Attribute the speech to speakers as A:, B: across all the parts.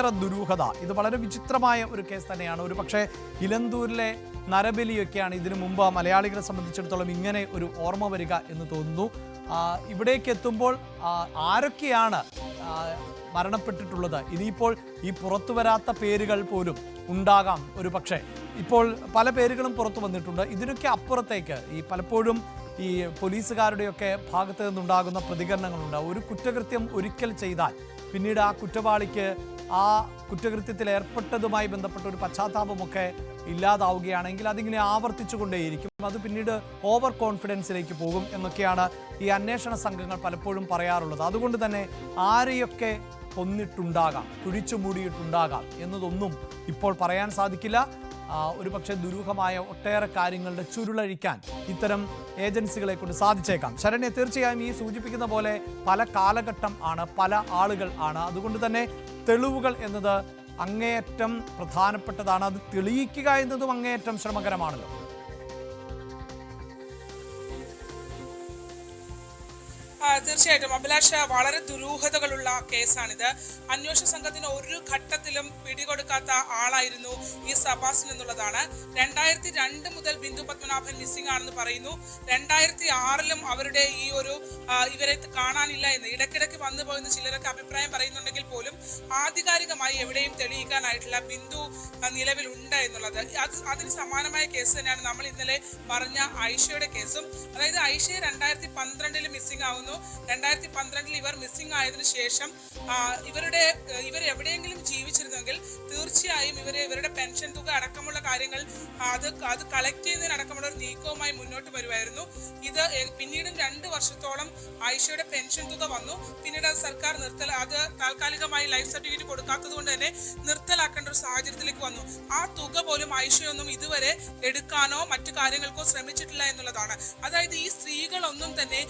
A: ഇത്രയേറെ ദുരൂഹത. ഇത് വളരെ വിചിത്രമായ ഒരു കേസ് തന്നെയാണ്. ഒരു പക്ഷേ ഇലന്തൂരിലെ നരബലിയൊക്കെയാണ് ഇതിനു മുമ്പ് മലയാളികളെ സംബന്ധിച്ചിടത്തോളം ഇങ്ങനെ ഒരു ഓർമ്മ വരിക എന്ന് തോന്നുന്നു. ഇവിടേക്ക് എത്തുമ്പോൾ ആരൊക്കെയാണ് മരണപ്പെട്ടിട്ടുള്ളത്? ഇനിയിപ്പോൾ ഈ പുറത്തു വരാത്ത പേരുകൾ പോലും ഉണ്ടാകാം. ഒരു പക്ഷേ ഇപ്പോൾ പല പേരുകളും പുറത്തു വന്നിട്ടുണ്ട്. ഇതിനൊക്കെ അപ്പുറത്തേക്ക് ഈ പലപ്പോഴും ഈ പോലീസുകാരുടെയൊക്കെ ഭാഗത്ത് നിന്നുണ്ടാകുന്ന പ്രതികരണങ്ങളുണ്ട്. ഒരു കുറ്റകൃത്യം ഒരിക്കൽ ചെയ്താൽ പിന്നീട് ആ കുറ്റവാളിക്ക് ആ കുറ്റകൃത്യത്തിൽ ഏർപ്പെട്ടതുമായി ബന്ധപ്പെട്ട ഒരു പശ്ചാത്താപമൊക്കെ ഇല്ലാതാവുകയാണെങ്കിൽ അതിങ്ങനെ ആവർത്തിച്ചുകൊണ്ടേയിരിക്കും. അത് പിന്നീട് ഓവർ കോൺഫിഡൻസിലേക്ക് പോകും എന്നൊക്കെയാണ് ഈ അന്വേഷണ സംഘങ്ങൾ പലപ്പോഴും പറയാറുള്ളത്. അതുകൊണ്ട് തന്നെ ആരെയൊക്കെ കൊന്നിട്ടുണ്ടാകാം കുഴിച്ചു മൂടിയിട്ടുണ്ടാകാം എന്നതൊന്നും ഇപ്പോൾ പറയാൻ സാധിക്കില്ല. ഒരുപക്ഷെ ദുരൂഹമായ ഒട്ടേറെ കാര്യങ്ങളുടെ ചുരുളഴിക്കാൻ ഇത്തരം ഏജൻസികളെ കൊണ്ട് സാധിച്ചേക്കാം. ശരണ്യ തീർച്ചയായും ഈ സൂചിപ്പിക്കുന്ന പോലെ പല കാലഘട്ടം ആണ് പല ആളുകൾ ആണ്. അതുകൊണ്ട് തന്നെ തെളിവുകൾ എന്നത് അങ്ങേയറ്റം പ്രധാനപ്പെട്ടതാണ്. അത് തെളിയിക്കുക എന്നതും അങ്ങേയറ്റം ശ്രമകരമാണല്ലോ.
B: തീർച്ചയായിട്ടും. അഭിലാഷ വളരെ ദുരൂഹതകളുള്ള കേസാണിത്. അന്വേഷണ സംഘത്തിന് ഒരു ഘട്ടത്തിലും പിടികൊടുക്കാത്ത ആളായിരുന്നു ഈ സബാസിൻ എന്നുള്ളതാണ്. രണ്ടായിരത്തി രണ്ട് മുതൽ ബിന്ദു പത്മനാഭൻ മിസ്സിംഗ് ആണെന്ന് പറയുന്നു. രണ്ടായിരത്തി ആറിലും അവരുടെ ഈ ഒരു ഇവരെ കാണാനില്ല എന്ന് ഇടയ്ക്കിടയ്ക്ക് വന്നു പോകുന്ന ചിലരൊക്കെ അഭിപ്രായം പറയുന്നുണ്ടെങ്കിൽ പോലും ആധികാരികമായി എവിടെയും തെളിയിക്കാനായിട്ടുള്ള ബിന്ദു നിലവിലുണ്ട് എന്നുള്ളത്. അത് അതിന് സമാനമായ കേസ് തന്നെയാണ് നമ്മൾ ഇന്നലെ പറഞ്ഞ ഐഷയുടെ കേസും. അതായത് ഐഷയെ രണ്ടായിരത്തി പന്ത്രണ്ടിൽ മിസ്സിംഗ് ആവുന്നു. രണ്ടായിരത്തി പന്ത്രണ്ടിൽ ഇവർ മിസ്സിംഗ് ആയതിനു ശേഷം ഇവരുടെ ഇവർ എവിടെയെങ്കിലും ജീവിച്ചിരുന്നെങ്കിൽ തീർച്ചയായും ഇവരെ ഇവരുടെ പെൻഷൻ തുക അടക്കമുള്ള കാര്യങ്ങൾ അത് അത് കളക്ട് ചെയ്യുന്നതിനടക്കമുള്ള ഒരു നീക്കവുമായി മുന്നോട്ട് വരുമായിരുന്നു ഇത് പിന്നീടും രണ്ട് വർഷത്തോളം ആയിഷയുടെ പെൻഷൻ തുക വന്നു. പിന്നീട് സർക്കാർ നിർത്തൽ അത് താൽക്കാലികമായി ലൈഫ് സർട്ടിഫിക്കറ്റ് കൊടുക്കാത്തത് കൊണ്ട് തന്നെ നിർത്തലാക്കേണ്ട ഒരു സാഹചര്യത്തിലേക്ക് വന്നു. ആ തുക പോലും ആയിഷയൊന്നും ഇതുവരെ എടുക്കാനോ മറ്റു കാര്യങ്ങൾക്കോ ശ്രമിച്ചിട്ടില്ല എന്നുള്ളതാണ്. അതായത് ഈ സ്ത്രീകളൊന്നും തന്നെ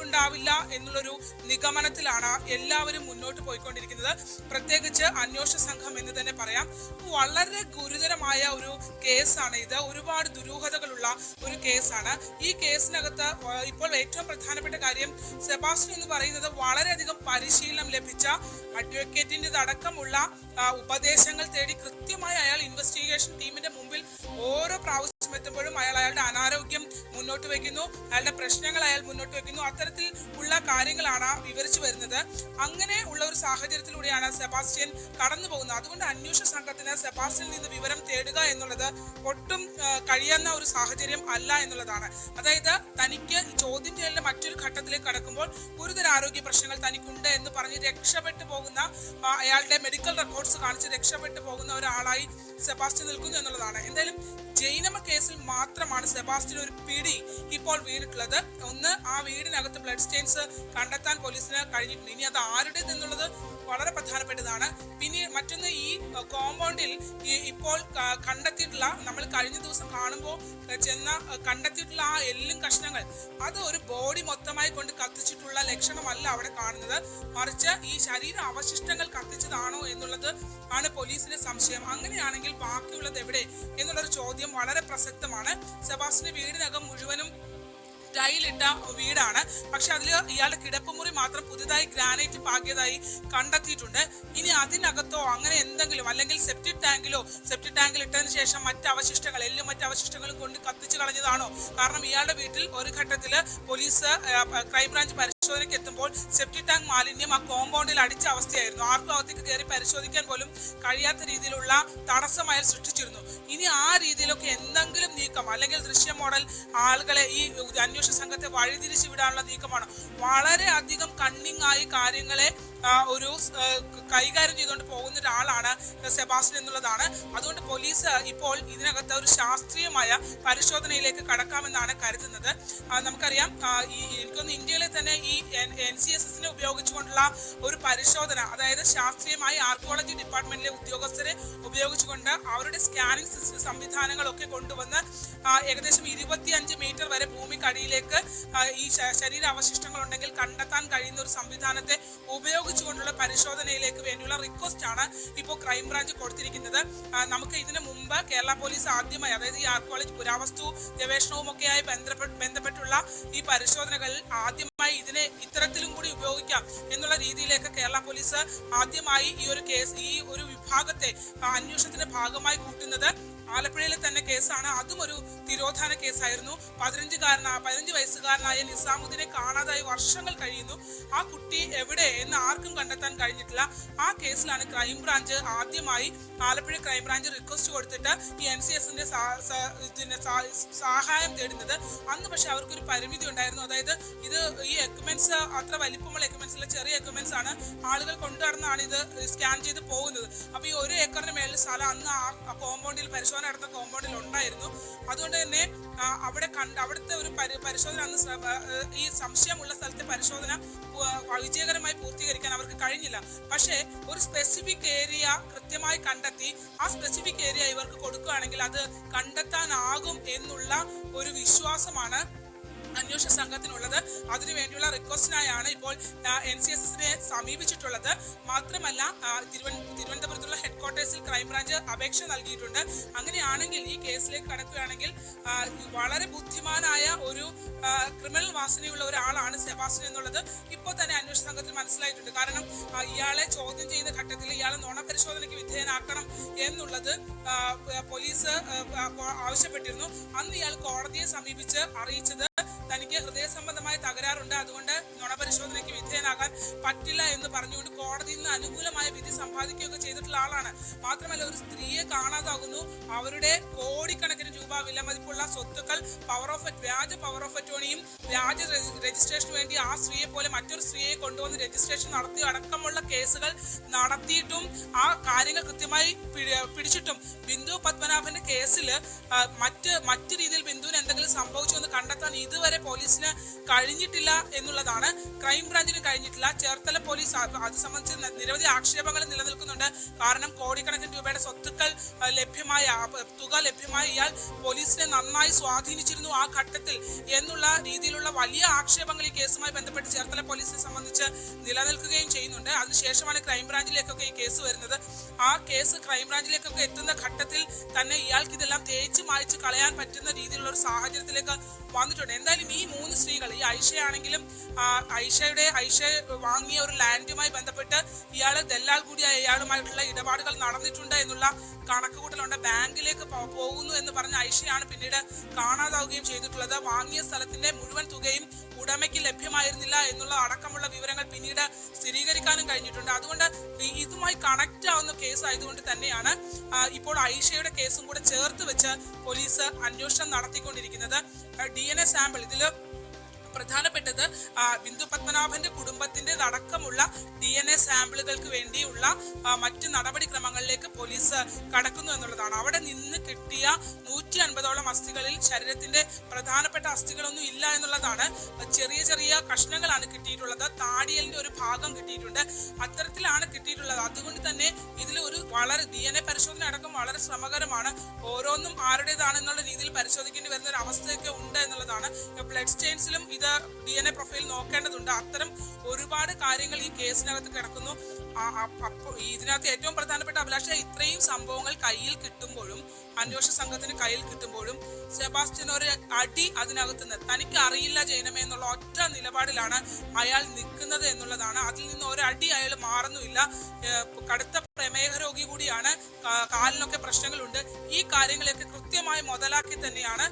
B: ജീവിച്ചിരിപ്പുണ്ടാവില്ല എന്നുള്ളൊരു നിഗമനത്തിലാണ് എല്ലാവരും മുന്നോട്ട് പോയിക്കൊണ്ടിരിക്കുന്നത്. പ്രത്യേകിച്ച് അന്വേഷണ സംഘം എന്ന് തന്നെ പറയാം. വളരെ ഗുരുതരമായ ഒരു കേസാണ് ഇത്. ഒരുപാട് ദുരൂഹതകളുള്ള ഒരു കേസാണ്. ഈ കേസിനകത്ത് ഇപ്പോൾ ഏറ്റവും പ്രധാനപ്പെട്ട കാര്യം സെബാസ്റ്റ്യൻ എന്ന് പറയുന്നത് വളരെയധികം പരിശീലനം ലഭിച്ച അഡ്വക്കേറ്റിന്റെ അടക്കമുള്ള ഉപദേശങ്ങൾ തേടി കൃത്യമായി അയാൾ ഇൻവെസ്റ്റിഗേഷൻ ടീമിന്റെ മുമ്പിൽ ഓരോ പ്രാവശ്യം എത്തുമ്പോഴും അയാൾ അയാളുടെ അനാരോഗ്യം മുന്നോട്ട് വയ്ക്കുന്നു. അയാളുടെ പ്രശ്നങ്ങൾ അയാൾ മുന്നോട്ട് വെക്കുന്നു അത്തരത്തിൽ ഉള്ള കാര്യങ്ങളാണ് വിവരിച്ചു വരുന്നത്. അങ്ങനെ ഉള്ള ഒരു സാഹചര്യത്തിലൂടെയാണ് സെബാസ്റ്റ്യൻ കടന്നു പോകുന്നത്. അതുകൊണ്ട് അന്വേഷണ സംഘത്തിന് സെബാസ്റ്റ്യനിൽ നിന്ന് വിവരം തേടുക എന്നുള്ളത് ഒട്ടും കഴിയുന്ന ഒരു സാഹചര്യം അല്ല എന്നുള്ളതാണ്. അതായത് തനിക്ക് ചോദ്യം ചെയ്യലിന്റെ മറ്റൊരു ഘട്ടത്തിലേക്ക് കടക്കുമ്പോൾ ഗുരുതര ആരോഗ്യ പ്രശ്നങ്ങൾ തനിക്കുണ്ട് എന്ന് പറഞ്ഞ് രക്ഷപ്പെട്ടു പോകുന്ന അയാളുടെ മെഡിക്കൽ റെക്കോർഡ്സ് കാണിച്ച് രക്ഷപ്പെട്ടു പോകുന്ന ഒരാളായി സെബാസ്റ്റ്യൻ നിൽക്കുന്നു എന്നുള്ളതാണ്. എന്തായാലും ജൈനമ കേസിൽ മാത്രമാണ് സെബാസ്റ്റ്യൻ ഒരു പിടി ഇപ്പോൾ വീണിട്ടുള്ളത്. ഒന്ന് ആ വീടിനകത്ത് ബ്ലഡ് സ്റ്റെയിൻസ് കണ്ടെത്താൻ പോലീസിന് കഴിഞ്ഞിട്ടുണ്ട്. ഇനി അത് ആരുടേത് എന്നുള്ളത് വളരെ പ്രധാനപ്പെട്ടതാണ്. പിന്നെ മറ്റൊന്ന് ഈ കോമ്പൗണ്ടിൽ ഇപ്പോൾ കണ്ടെത്തിയിട്ടുള്ള നമ്മൾ കഴിഞ്ഞ ദിവസം കാണുമ്പോൾ ചെന്ന കണ്ടെത്തിയിട്ടുള്ള ആ എല്ലും കഷ്ണങ്ങൾ അത് ഒരു ബോഡി മൊത്തമായി കൊണ്ട് കത്തിച്ചിട്ടുള്ള ലക്ഷണമല്ല അവിടെ കാണുന്നത്. മറിച്ച് ഈ ശരീര അവശിഷ്ടങ്ങൾ കത്തിച്ചതാണോ എന്നുള്ളത് ആണ് പോലീസിന്റെ സംശയം. അങ്ങനെയാണെങ്കിൽ ബാക്കിയുള്ളത് എവിടെ? എന്നുള്ളൊരു ചോദ്യം വളരെ പ്രസക്തമാണ്. സെബാസ്റ്റിന്റെ വീടിനകം മുഴുവനും ടൈലിട്ട വീടാണ്. പക്ഷെ അതിൽ ഇയാളുടെ കിടപ്പുമുറി മാത്രം പുതിയതായി ഗ്രാനൈറ്റ് പാകിയതായി കണ്ടെത്തിയിട്ടുണ്ട്. ഇനി അതിനകത്തോ അങ്ങനെ എന്തെങ്കിലും അല്ലെങ്കിൽ സെപ്റ്റിക് ടാങ്കിലോ സെപ്റ്റിക് ടാങ്കിൽ ഇട്ടതിന് ശേഷം മറ്റ് അവശിഷ്ടങ്ങൾ എല്ലും മറ്റ് അവശിഷ്ടങ്ങളും കൊണ്ട് കത്തിച്ചു കളഞ്ഞതാണോ? കാരണം ഇയാളുടെ വീട്ടിൽ ഒരു ഘട്ടത്തിൽ പോലീസ് ക്രൈംബ്രാഞ്ച് പരിശോധനയ്ക്ക് എത്തുമ്പോൾ സെപ്റ്റിക് ടാങ്ക് മാലിന്യം ആ കോമ്പൗണ്ടിൽ അടിച്ച അവസ്ഥയായിരുന്നു. ആർക്കും അകത്തേക്ക് കയറി പരിശോധിക്കാൻ പോലും കഴിയാത്ത രീതിയിലുള്ള തടസ്സം അയാൾ സൃഷ്ടിച്ചിരുന്നു. ഇനി ആ രീതിയിലൊക്കെ എന്തെങ്കിലും നീക്കം അല്ലെങ്കിൽ ദൃശ്യ മോഡൽ ആളുകളെ ഈ അന്വേഷണ സംഘത്തെ വഴിതിരിച്ചു വിടാനുള്ള നീക്കമാണ്. വളരെ അധികം കണ്ണിങ് ആയി കാര്യങ്ങളെ ഒരു കൈകാര്യം ചെയ്തുകൊണ്ട് പോകുന്ന ഒരാളാണ് സെബാസ്റ്റ്യൻ എന്നുള്ളതാണ്. അതുകൊണ്ട് പോലീസ് ഇപ്പോൾ ഇതിനകത്ത് ഒരു ശാസ്ത്രീയമായ പരിശോധനയിലേക്ക് കടക്കാമെന്നാണ് കരുതുന്നത്. നമുക്കറിയാം ഈ എനിക്കൊന്ന് ഇന്ത്യയിലെ തന്നെ ഈ എൻ സി എസ് എസിനെ ഉപയോഗിച്ചുകൊണ്ടുള്ള ഒരു പരിശോധന അതായത് ശാസ്ത്രീയമായി ആർക്കോളജി ഡിപ്പാർട്ട്മെന്റിലെ ഉദ്യോഗസ്ഥരെ ഉപയോഗിച്ചുകൊണ്ട് അവരുടെ സ്കാനിംഗ് സിസ്റ്റം സംവിധാനങ്ങളൊക്കെ കൊണ്ടുവന്ന് ഏകദേശം ഇരുപത്തിയഞ്ച് മീറ്റർ വരെ ഭൂമിക്കടിയിലേക്ക് ഈ ശരീര അവശിഷ്ടങ്ങൾ ഉണ്ടെങ്കിൽ കണ്ടെത്താൻ കഴിയുന്ന ഒരു സംവിധാനത്തെ ഉപയോഗിച്ചുകൊണ്ടുള്ള പരിശോധനയിലേക്ക് വേണ്ടിയുള്ള റിക്വസ്റ്റ് ആണ് ഇപ്പോൾ ക്രൈംബ്രാഞ്ച് കൊടുത്തിരിക്കുന്നത്. നമുക്ക് ഇതിനു മുമ്പ് കേരള പോലീസ് ആദ്യമായി അതായത് ഈ ആർക്കോളജി പുരാവസ്തു ഗവേഷണവും ഒക്കെയായി ബന്ധപ്പെട്ട് ബന്ധപ്പെട്ടുള്ള ഈ പരിശോധനകളിൽ ആദ്യമായി ഭാഗമായി ഇതിനെ ഇത്തരത്തിലും കൂടി ഉപയോഗിക്കാം എന്നുള്ള രീതിയിലേക്ക് കേരള പോലീസ് ആദ്യമായി ഈ ഒരു കേസ് ഈ ഒരു വിഭാഗത്തെ അന്വേഷണത്തിന്റെ ഭാഗമായി കൂട്ടുന്നത്. ആലപ്പുഴയിലെ തന്നെ കേസാണ്. അതും ഒരു തിരോധാന കേസായിരുന്നു. പതിനഞ്ചുകാരനായ പതിനഞ്ച് വയസ്സുകാരനായ നിസാമുദ്ദീനെ കാണാതായി വർഷങ്ങൾ കഴിയുന്നു. ആ കുട്ടി എവിടെ എന്ന് ആർക്കും കണ്ടെത്താൻ കഴിഞ്ഞിട്ടില്ല. ആ കേസിലാണ് ക്രൈംബ്രാഞ്ച് ആദ്യമായി ആലപ്പുഴ ക്രൈംബ്രാഞ്ച് റിക്വസ്റ്റ് കൊടുത്തിട്ട് ഈ എൻ സി എസിന്റെ സഹായം തേടുന്നത്. അന്ന് പക്ഷെ അവർക്കൊരു പരിമിതി ഉണ്ടായിരുന്നു. അതായത് ഇത് ഈ എക്യുപ്മെന്റ്സ് അത്ര വലിപ്പമുള്ള എക്യുപ്മെന്റ്സ് ചെറിയ എക്യുപ്മെന്റ്സ് ആണ് ആളുകൾ കൊണ്ടുനടന്നാണ് ഇത് സ്കാൻ ചെയ്ത് പോകുന്നത്. അപ്പൊ ഈ ഒരു ഏക്കറിന് മേളിൽ സ്ഥലം അന്ന് ആ കോമ്പൗണ്ടിൽ പരിശോധന നടന്ന കോമ്പൗണ്ടിൽ ഉണ്ടായിരുന്നു. അതുകൊണ്ട് തന്നെ അവിടെ കണ്ട് അവിടുത്തെ ഒരു പരി- പരിശോധന അന്ന് ഈ സംശയമുള്ള സ്ഥലത്തെ പരിശോധന വിജയകരമായി പൂർത്തീകരിക്കാൻ അവർക്ക് കഴിഞ്ഞില്ല. പക്ഷേ ഒരു സ്പെസിഫിക് ഏരിയ കൃത്യമായി കണ്ടെത്തി ആ സ്പെസിഫിക് ഏരിയ ഇവർക്ക് കൊടുക്കുകയാണെങ്കിൽ അത് കണ്ടെത്താനാകും എന്നുള്ള ഒരു വിശ്വാസമാണ് അന്വേഷണ സംഘത്തിനുള്ളത്. അതിനുവേണ്ടിയുള്ള റിക്വസ്റ്റിനായാണ് ഇപ്പോൾ എൻ സി എസ് എസിനെ സമീപിച്ചിട്ടുള്ളത്. മാത്രമല്ല തിരുവനന്തപുരത്തുള്ള ഹെഡ് ക്വാർട്ടേഴ്സിൽ ക്രൈംബ്രാഞ്ച് അപേക്ഷ നൽകിയിട്ടുണ്ട്. അങ്ങനെയാണെങ്കിൽ ഈ കേസിലേക്ക് കടക്കുകയാണെങ്കിൽ വളരെ ബുദ്ധിമാനായ ഒരു ക്രിമിനൽ വാസനയുള്ള ഒരാളാണ് സെബാസ്റ്റ്യൻ എന്നുള്ളത് ഇപ്പോൾ തന്നെ അന്വേഷണ സംഘത്തിൽ മനസ്സിലായിട്ടുണ്ട്. കാരണം ഇയാളെ ചോദ്യം ചെയ്യുന്ന ഘട്ടത്തിൽ ഇയാളെ നുണപരിശോധനയ്ക്ക് വിധേയനാക്കണം എന്നുള്ളത് പോലീസ് ആവശ്യപ്പെട്ടിരുന്നു. അന്ന് ഇയാൾ കോടതിയെ സമീപിച്ച് അറിയിച്ചത് തനിക്ക് ഹൃദയ സംബന്ധമായ തകരാറുണ്ട്. അതുകൊണ്ട് നുണപരിശോധനയ്ക്ക് വിധേയനാകാൻ പറ്റില്ല എന്ന് പറഞ്ഞുകൊണ്ട് കോടതിയിൽ നിന്ന് അനുകൂലമായ വിധി സമ്പാദിക്കുകയൊക്കെ ചെയ്തിട്ടുള്ള ആളാണ്. മാത്രമല്ല ഒരു സ്ത്രീയെ കാണാതാകുന്നു. അവരുടെ കോടിക്കണക്കിന് രൂപ വിലമതിപ്പുള്ള സ്വത്തുക്കൾ പവർ ഓഫ് വ്യാജ പവർ ഓഫ് അറ്റോണിയും വ്യാജ രജിസ്ട്രേഷന് വേണ്ടി ആ സ്ത്രീയെ പോലെ മറ്റൊരു സ്ത്രീയെ കൊണ്ടുവന്ന് രജിസ്ട്രേഷൻ നടത്തി അടക്കമുള്ള കേസുകൾ നടത്തിയിട്ടും ആ കാര്യങ്ങൾ കൃത്യമായി പിടിച്ചിട്ടും ബിന്ദു പത്മനാഭന്റെ കേസിൽ മറ്റ് മറ്റു രീതിയിൽ ബിന്ദുവിന് എന്തെങ്കിലും സംഭവിച്ചു എന്ന് കണ്ടെത്താൻ ഇതുവരെ പോലീസിന് കഴിഞ്ഞിട്ടില്ല എന്നുള്ളതാണ്. ക്രൈംബ്രാഞ്ചിന് കഴിഞ്ഞിട്ടില്ല. ചേർത്തല പോലീസ് അത് സംബന്ധിച്ച് നിരവധി ആക്ഷേപങ്ങൾ നിലനിൽക്കുന്നുണ്ട്. കാരണം കോടിക്കണക്കിന് രൂപയുടെ സ്വത്തുക്കൾ ലഭ്യമായ തുക ലഭ്യമായ ഇയാൾ പോലീസിനെ നന്നായി സ്വാധീനിച്ചിരുന്നു ആ ഘട്ടത്തിൽ എന്നുള്ള രീതിയിലുള്ള വലിയ ആക്ഷേപങ്ങൾ ഈ കേസുമായി ബന്ധപ്പെട്ട് ചേർത്തല പോലീസിനെ സംബന്ധിച്ച് നിലനിൽക്കുകയും ചെയ്യുന്നുണ്ട്. അതിനുശേഷമാണ് ക്രൈംബ്രാഞ്ചിലേക്കൊക്കെ ഈ കേസ് വരുന്നത്. ആ കേസ് ക്രൈംബ്രാഞ്ചിലേക്കൊക്കെ എത്തുന്ന ഘട്ടത്തിൽ തന്നെ ഇയാൾക്ക് ഇതെല്ലാം തേച്ച് മായ്ച്ച് കളയാൻ പറ്റുന്ന രീതിയിലുള്ള ഒരു സാഹചര്യത്തിലേക്ക് വന്നിട്ടുണ്ട്. എന്തായാലും ഈ മൂന്ന് സ്ത്രീകൾ ഈ ഐഷയാണെങ്കിലും ഐഷയുടെ ഐഷ വാങ്ങിയ ഒരു ലാൻഡുമായി ബന്ധപ്പെട്ട് ഇയാൾ ദല്ലാൽ കൂടിയായ ഇയാളുമായിട്ടുള്ള ഇടപാടുകൾ നടന്നിട്ടുണ്ട് എന്നുള്ള കണക്കുകൂട്ടലുണ്ട്. ബാങ്കിലേക്ക് പോകുന്നു എന്ന് പറഞ്ഞ ഐഷയാണ് പിന്നീട് കാണാതാവുകയും ചെയ്തിട്ടുള്ളത്. വാങ്ങിയ സ്ഥലത്തിന്റെ മുഴുവൻ തുകയും ഉടമയ്ക്ക് ലഭ്യമായിരുന്നില്ല എന്നുള്ള അടക്കമുള്ള വിവരങ്ങൾ പിന്നീട് സ്ഥിരീകരിക്കാനും കഴിഞ്ഞിട്ടുണ്ട്. അതുകൊണ്ട് ഇതുമായി കണക്ട് ആവുന്ന കേസ് ആയതുകൊണ്ട് തന്നെയാണ് ഇപ്പോൾ ഐഷയുടെ കേസും കൂടെ ചേർത്ത് വെച്ച് പോലീസ് അന്വേഷണം നടത്തിക്കൊണ്ടിരിക്കുന്നത്. ഡി എൻ എ സാമ്പിൾ ഇതിൽ പ്രധാനപ്പെട്ടത് ബിന്ദു പത്മനാഭന്റെ കുടുംബത്തിന്റെ അടക്കമുള്ള ഡി എൻ എ സാമ്പിളുകൾക്ക് വേണ്ടിയുള്ള മറ്റ് നടപടിക്രമങ്ങളിലേക്ക് പോലീസ് കടക്കുന്നു എന്നുള്ളതാണ്. അവിടെ നിന്ന് കിട്ടിയ നൂറ്റി അൻപതോളം അസ്ഥികളിൽ ശരീരത്തിന്റെ പ്രധാനപ്പെട്ട അസ്ഥികളൊന്നും ഇല്ല എന്നുള്ളതാണ്. ചെറിയ ചെറിയ കഷ്ണങ്ങളാണ് കിട്ടിയിട്ടുള്ളത്. താടിയലിന്റെ ഒരു ഭാഗം കിട്ടിയിട്ടുണ്ട്. അത്തരത്തിലാണ് കിട്ടിയിട്ടുള്ളത്. അതുകൊണ്ട് തന്നെ ഇതിൽ ഒരു വളരെ ഡി എൻ എ പരിശോധന അടക്കം വളരെ ശ്രമകരമാണ്. ഓരോന്നും ആരുടേതാണെന്നുള്ള രീതിയിൽ പരിശോധിക്കേണ്ടി വരുന്ന ഒരു അവസ്ഥയൊക്കെ ഉണ്ട് എന്നുള്ളതാണ്. ബ്ലഡ് സ്റ്റെയിൻസിലും ഇത് ഡി എൻ എ പ്രൊഫൈൽ നോക്കേണ്ടതുണ്ട്. അത്തരം ഒരുപാട് കാര്യങ്ങൾ ഈ കേസിനകത്ത് കിടക്കുന്നു. ഇതിനകത്ത് ഏറ്റവും പ്രധാനപ്പെട്ട അഭിലാഷ ഇത്രയും സംഭവങ്ങൾ കയ്യിൽ കിട്ടുമ്പോഴും അന്വേഷണ സംഘത്തിന് കയ്യിൽ കിട്ടുമ്പോഴും സെബാസ്റ്റ്യൻ ഒരു അടി അതിനകത്ത് നിന്ന് തനിക്ക് അറിയില്ല ജൈനമേ എന്നുള്ള ഒറ്റ നിലപാടിലാണ് അയാൾ നിൽക്കുന്നത് എന്നുള്ളതാണ്. അതിൽ നിന്ന് ഒരു അടി അയാൾ മാറുന്നുമില്ല. കടുത്ത പ്രമേഹ രോഗി കൂടിയാണ്. കാലിനൊക്കെ പ്രശ്നങ്ങളുണ്ട്. ഈ കാര്യങ്ങളൊക്കെ കൃത്യമായി മുതലാക്കി തന്നെയാണ്